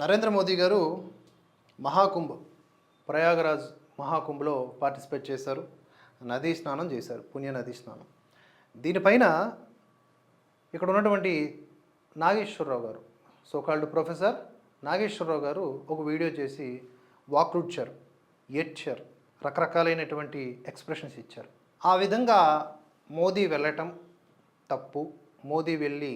నరేంద్ర మోదీ గారు మహాకుంభ్ ప్రయాగరాజ్ మహాకుంభలో పార్టిసిపేట్ చేశారు. నదీ స్నానం చేశారు పుణ్య నదీ స్నానం. దీనిపైన ఇక్కడ ఉన్నటువంటి నాగేశ్వరరావు గారు సోకాల్డ్ ప్రొఫెసర్ నాగేశ్వరరావు గారు ఒక వీడియో చేసి వాక్రుడ్చారు ఏడ్చారు రకరకాలైనటువంటి ఎక్స్ప్రెషన్స్ ఇచ్చారు. ఆ విధంగా మోదీ వెళ్ళటం తప్పు. మోదీ వెళ్ళి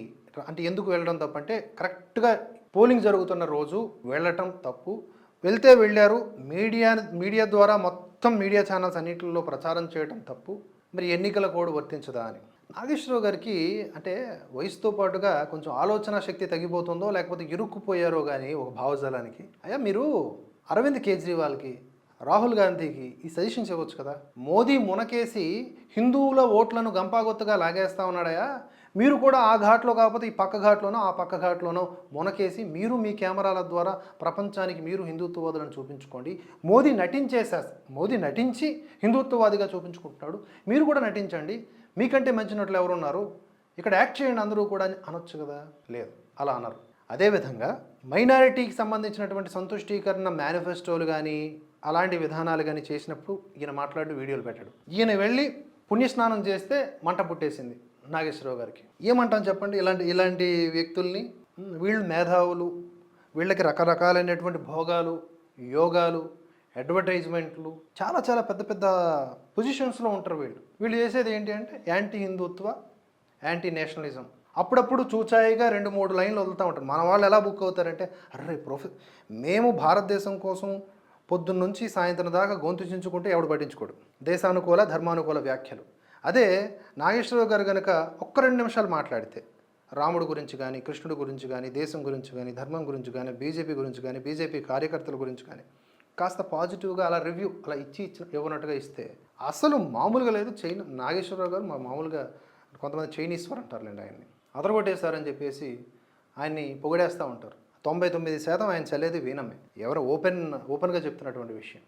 అంటే ఎందుకు వెళ్ళడం తప్పు అంటే కరెక్ట్గా పోలింగ్ జరుగుతున్న రోజు వెళ్ళటం తప్పు. వెళ్తే వెళ్ళారు. మీడియా మీడియా ద్వారా మొత్తం మీడియా ఛానల్స్ అన్నింటిలో ప్రచారం చేయడం తప్పు. మరి ఎన్నికల కోడ్ వర్తించదా అని. నాగేశ్వరరావు గారికి అంటే వయసుతో పాటుగా కొంచెం ఆలోచన శక్తి తగ్గిపోతుందో లేకపోతే ఇరుక్కుపోయారో కానీ ఒక భావజాలానికి. అయ్యా మీరు అరవింద్ కేజ్రీవాల్కి రాహుల్ గాంధీకి ఈ సజెషన్స్ ఇవ్వచ్చు కదా. మోదీ మునకేసి హిందువుల ఓట్లను గంపాగొత్తగా లాగేస్తా ఉన్నాడయా? మీరు కూడా ఆ ఘాట్లో కాకపోతే ఈ పక్క ఘాట్లోనో ఆ పక్క ఘాట్లోనో మునకేసి మీరు మీ కెమెరాల ద్వారా ప్రపంచానికి మీరు హిందుత్వవాదులను చూపించుకోండి. మోదీ నటించేసా మోదీ నటించి హిందుత్వవాదిగా చూపించుకుంటున్నాడు. మీరు కూడా నటించండి. మీకంటే మంచి నటులు ఎవరున్నారు? ఇక్కడ యాక్ట్ చేయండి అందరూ కూడా అని అనొచ్చు కదా? లేదు అలా అన్నారు అదేవిధంగా మైనారిటీకి సంబంధించినటువంటి సంతుష్టీకరణ మేనిఫెస్టోలు కానీ అలాంటి విధానాలు కానీ చేసినప్పుడు ఈయన మాట్లాడి వీడియోలు పెట్టాడు. ఈయన వెళ్ళి పుణ్యస్నానం చేస్తే మంట పుట్టేసింది నాగేశ్వరరావు గారికి. ఏమంటాం చెప్పండి? ఇలాంటి ఇలాంటి వ్యక్తుల్ని వీళ్ళు మేధావులు వీళ్ళకి రకరకాలైనటువంటి భోగాలు యోగాలు అడ్వర్టైజ్మెంట్లు చాలా చాలా పెద్ద పెద్ద పొజిషన్స్లో ఉంటారు వీళ్ళు. వీళ్ళు చేసేది ఏంటి అంటే యాంటీ హిందుత్వ యాంటీ నేషనలిజం అప్పుడప్పుడు చూచాయిగా రెండు మూడు లైన్లు వదులుతూ ఉంటారు. మన వాళ్ళు ఎలా బుక్ అవుతారంటే అరే ప్రొఫె మేము భారతదేశం కోసం పొద్దున్నుంచి సాయంత్రం దాకా గొంతు చించుకుంటే ఎవడు పట్టించుకోడు. దేశానుకూల ధర్మానుకూల వ్యాఖ్యలు. అదే నాగేశ్వరరావు గారు కనుక ఒక్క రెండు నిమిషాలు మాట్లాడితే రాముడు గురించి కానీ కృష్ణుడు గురించి కానీ దేశం గురించి కానీ ధర్మం గురించి కానీ బీజేపీ గురించి కానీ బీజేపీ కార్యకర్తల గురించి కానీ కాస్త పాజిటివ్గా అలా రివ్యూ అలా ఇచ్చి ఇచ్చి ఇవ్వనట్టుగా ఇస్తే అసలు మామూలుగా లేదు. చైనా నాగేశ్వరరావు గారు మా మామూలుగా కొంతమంది చైనీశ్వర్ అంటారులేండి ఆయన్ని. అదరగొట్టేశారని చెప్పేసి ఆయన్ని పొగిడేస్తూ ఉంటారు. తొంభై తొమ్మిది శాతం ఆయన చల్లేది వీణమే ఎవరు ఓపెన్ ఓపెన్గా చెప్తున్నటువంటి విషయం.